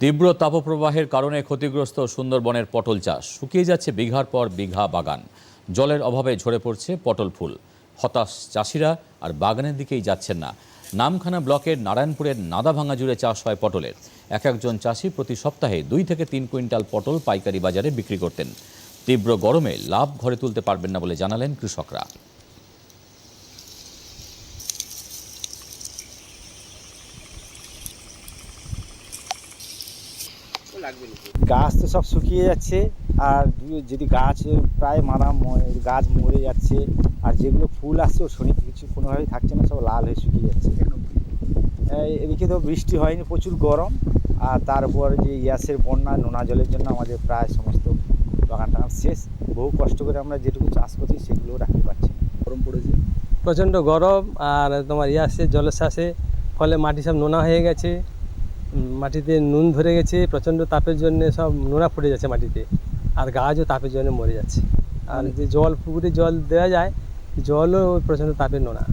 তীব্র তাপপ্রবাহের কারণে ক্ষতিগ্রস্ত সুন্দরবনের পটল চাষ। শুকিয়ে যাচ্ছে বিঘার পর বিঘা বাগান। জলের অভাবে ঝরে পড়ছে পটল ফুল। হতাশ চাষিরা আর বাগানের দিকেই যাচ্ছেন না। নামখানা ব্লকের নারায়ণপুরের নাদাভাঙা জুড়ে চাষ হয় পটলের। এক একজন চাষি প্রতি সপ্তাহে দুই থেকে তিন কুইন্টাল পটল পাইকারি বাজারে বিক্রি করতেন। তীব্র গরমে লাভ ঘরে তুলতে পারবেন না বলে জানালেন কৃষকরা। গাছ তো সব শুকিয়ে যাচ্ছে আর যদি গাছ প্রায় মারা ম- গাছ মরে যাচ্ছে আর যেগুলো ফুল আসছে ও শনি কিছু কোনোভাবেই থাকছে না সব লাল হয়ে শুকিয়ে যাচ্ছে। এই এদিকে তো বৃষ্টি হয়নি প্রচুর গরম আর তারপর যে ইয়াসের বন্যা নোনা জলের জন্য আমাদের প্রায় সমস্ত বাগান টাগান শেষ। বহু কষ্ট করে আমরা যেটুকু চাষ করছি সেগুলোও রাখতে পারছি গরম পড়েছে? প্রচণ্ড গরম আর তোমার ইয়ে আসছে জলশ্বাসে ফলে মাটি সব নোনা হয়ে গেছে। মাটিতে নুন ধরে গেছে প্রচণ্ড তাপের জন্য সব নোনা ফুটে যাচ্ছে মাটিতে। আর গাছও তাপের জন্য মরে যাচ্ছে। আর যে জল পুকুরে জল দেওয়া যায় জলও ওই প্রচণ্ড তাপের নোনা।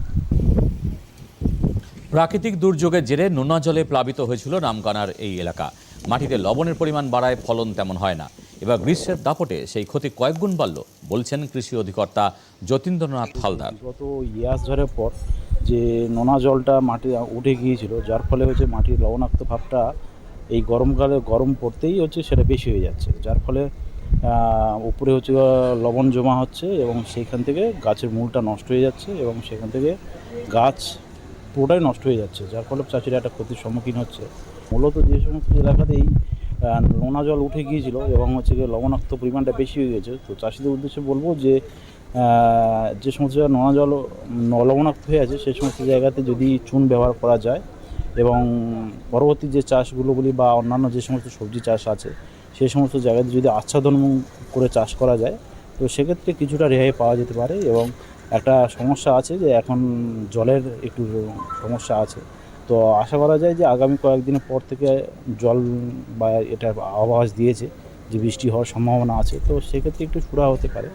প্রাকৃতিক দুর্যোগের জেরে নোনা জলে প্লাবিত হয়েছিল রামকানার এই এলাকা। মাটিতে লবণের পরিমাণ বাড়ায় ফলন তেমন হয় না। এবার গ্রীষ্মের দাপটে সেই ক্ষতি কয়েকগুণ বাড়ল বলছেন কৃষি অধিকর্তা যতীন্দ্রনাথ হালদার। গত ইয়াস ঝড়ের পর যে নোনা জলটা মাটি উঠে গিয়েছিল যার ফলে হচ্ছে মাটির লবণাক্ত ভাবটা এই গরমকালে গরম পড়তেই হচ্ছে সেটা বেশি হয়ে যাচ্ছে। যার ফলে উপরে হচ্ছে লবণ জমা হচ্ছে এবং সেইখান থেকে গাছের মূলটা নষ্ট হয়ে যাচ্ছে এবং সেখান থেকে গাছ পুরোটাই নষ্ট হয়ে যাচ্ছে যার ফলে চাষিরা একটা ক্ষতির সম্মুখীন হচ্ছে। মূলত যে সমস্ত এলাকাতেই আহ, নোনা জল উঠে গিয়েছিল এবং হচ্ছে লবণাক্ত পরিমাণটা বেশি হয়ে গেছে। তো চাষিদের উদ্দেশ্যে বলব যে যে সমস্ত জায়গায় নোনা জল ন- লবণাক্ত হয়ে আছে, সেই সমস্ত জায়গাতে যদি চুন ব্যবহার করা যায় এবং পরবর্তী যে চাষগুলো বলি বা অন্যান্য যে সমস্ত সবজি চাষ আছে, সেই সমস্ত জায়গাতে যদি আচ্ছাদন করে চাষ করা যায়, তো সেক্ষেত্রে কিছুটা রেহাই পাওয়া যেতে পারে এবং একটা সমস্যা আছে যে এখন জলের একটু সমস্যা আছে। তো আশা করা যায় যে আগামী কয়েকদিনের পর থেকে জল বা এটা আভাস দিয়েছে, যে বৃষ্টি হওয়ার সম্ভাবনা আছে, তো সেক্ষেত্রে একটু সুরা হতে পারে।